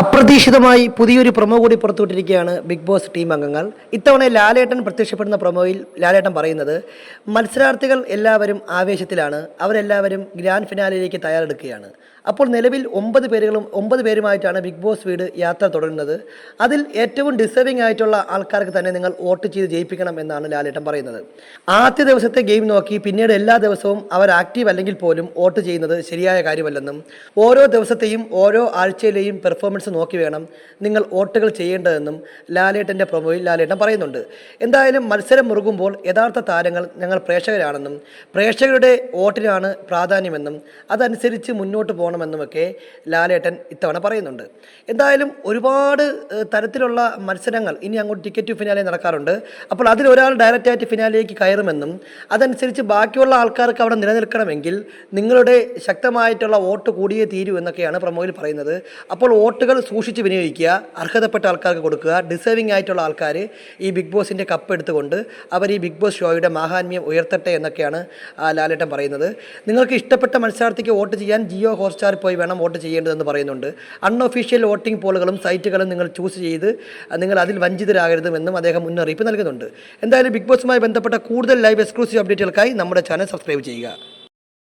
അപ്രതീക്ഷിതമായി പുതിയൊരു പ്രൊമോ കൂടി പുറത്തുവിട്ടിരിക്കുകയാണ് ബിഗ് ബോസ് ടീം അംഗങ്ങൾ. ഇത്തവണ ലാലേട്ടൻ പ്രത്യക്ഷപ്പെടുന്ന പ്രൊമോയിൽ ലാലേട്ടൻ പറയുന്നത് മത്സരാർത്ഥികൾ എല്ലാവരും ആവേശത്തിലാണ്. അവരെല്ലാവരും ഗ്രാൻഡ് ഫിനാലിലേക്ക് തയ്യാറെടുക്കുകയാണ്. അപ്പോൾ നിലവിൽ ഒമ്പത് പേരുകളും ഒമ്പത് പേരുമായിട്ടാണ് ബിഗ് ബോസ് വീട് യാത്ര തുടരുന്നത്. അതിൽ ഏറ്റവും ഡിസേർവിംഗ് ആയിട്ടുള്ള ആൾക്കാർക്ക് തന്നെ നിങ്ങൾ വോട്ട് ചെയ്ത് ജയിപ്പിക്കണം എന്നാണ് ലാലേട്ടൻ പറയുന്നത്. ആദ്യ ദിവസത്തെ ഗെയിം നോക്കി പിന്നീട് എല്ലാ ദിവസവും അവർ ആക്റ്റീവ് അല്ലെങ്കിൽ പോലും വോട്ട് ചെയ്യുന്നത് ശരിയായ കാര്യമല്ലെന്നും ഓരോ ദിവസത്തെയും ഓരോ ആഴ്ചയിലെയും പെർഫോമൻസ് നോക്കി വേണം നിങ്ങൾ വോട്ടുകൾ ചെയ്യേണ്ടതെന്നും ലാലേട്ടന്റെ പ്രൊമോയിൽ ലാലേട്ടൻ പറയുന്നുണ്ട്. എന്തായാലും മത്സരം മുറുകുമ്പോൾ യഥാർത്ഥ താരങ്ങൾ ഞങ്ങൾ പ്രേക്ഷകരാണെന്നും പ്രേക്ഷകരുടെ വോട്ടിനാണ് പ്രാധാന്യമെന്നും അതനുസരിച്ച് മുന്നോട്ട് പോകണമെന്നുമൊക്കെ ലാലേട്ടൻ ഇത്തവണ പറയുന്നുണ്ട്. എന്തായാലും ഒരുപാട് തരത്തിലുള്ള മത്സരങ്ങൾ ഇനി അങ്ങോട്ട് ടിക്കറ്റ് ഫിനാലെ നടക്കാറുണ്ട്. അപ്പോൾ അതിലൊരാൾ ഡയറക്റ്റായിട്ട് ഫിനാലിലേക്ക് കയറുമെന്നും അതനുസരിച്ച് ബാക്കിയുള്ള ആൾക്കാർക്ക് അവിടെ നിലനിൽക്കണമെങ്കിൽ നിങ്ങളുടെ ശക്തമായിട്ടുള്ള വോട്ട് കൂടിയേ തീരൂ എന്നൊക്കെയാണ് പ്രമോയിൽ പറയുന്നത്. അപ്പോൾ വോട്ടുകൾ സൂക്ഷിച്ച് വിനിയോഗിക്കുക അർഹതപ്പെട്ട ആൾക്കാർക്ക് കൊടുക്കുക ഡിസേർവിംഗ് ആയിട്ടുള്ള ആൾക്കാർ ഈ ബിഗ് ബോസിന്റെ കപ്പ് എടുത്തുകൊണ്ട് അവർ ഈ ബിഗ് ബോസ് ഷോയുടെ മാഹാത്മ്യം ഉയർത്തട്ടെ എന്നൊക്കെയാണ് ലാലേട്ടൻ പറയുന്നത്. നിങ്ങൾക്ക് ഇഷ്ടപ്പെട്ട മത്സരാർത്ഥിക്ക് വോട്ട് ചെയ്യാൻ ജിയോ ഹോട്ട്സ്റ്റാറിൽ പോയി വേണം വോട്ട് ചെയ്യേണ്ടതെന്ന് പറയുന്നുണ്ട്. അൺഒഫീഷ്യൽ വോട്ടിംഗ് പോളുകളും സൈറ്റുകളും നിങ്ങൾ ചൂസ് ചെയ്ത് നിങ്ങൾ അതിൽ വഞ്ചിതരാകരുതെന്നും അദ്ദേഹം മുന്നറിയിപ്പ് നൽകുന്നുണ്ട്. എന്തായാലും ബിഗ് ബോസുമായി ബന്ധപ്പെട്ട കൂടുതൽ ലൈവ് എക്സ്ക്ലൂസീവ് അപ്ഡേറ്റുകൾക്കായി നമ്മുടെ ചാനൽ സബ്സ്ക്രൈബ് ചെയ്യുക.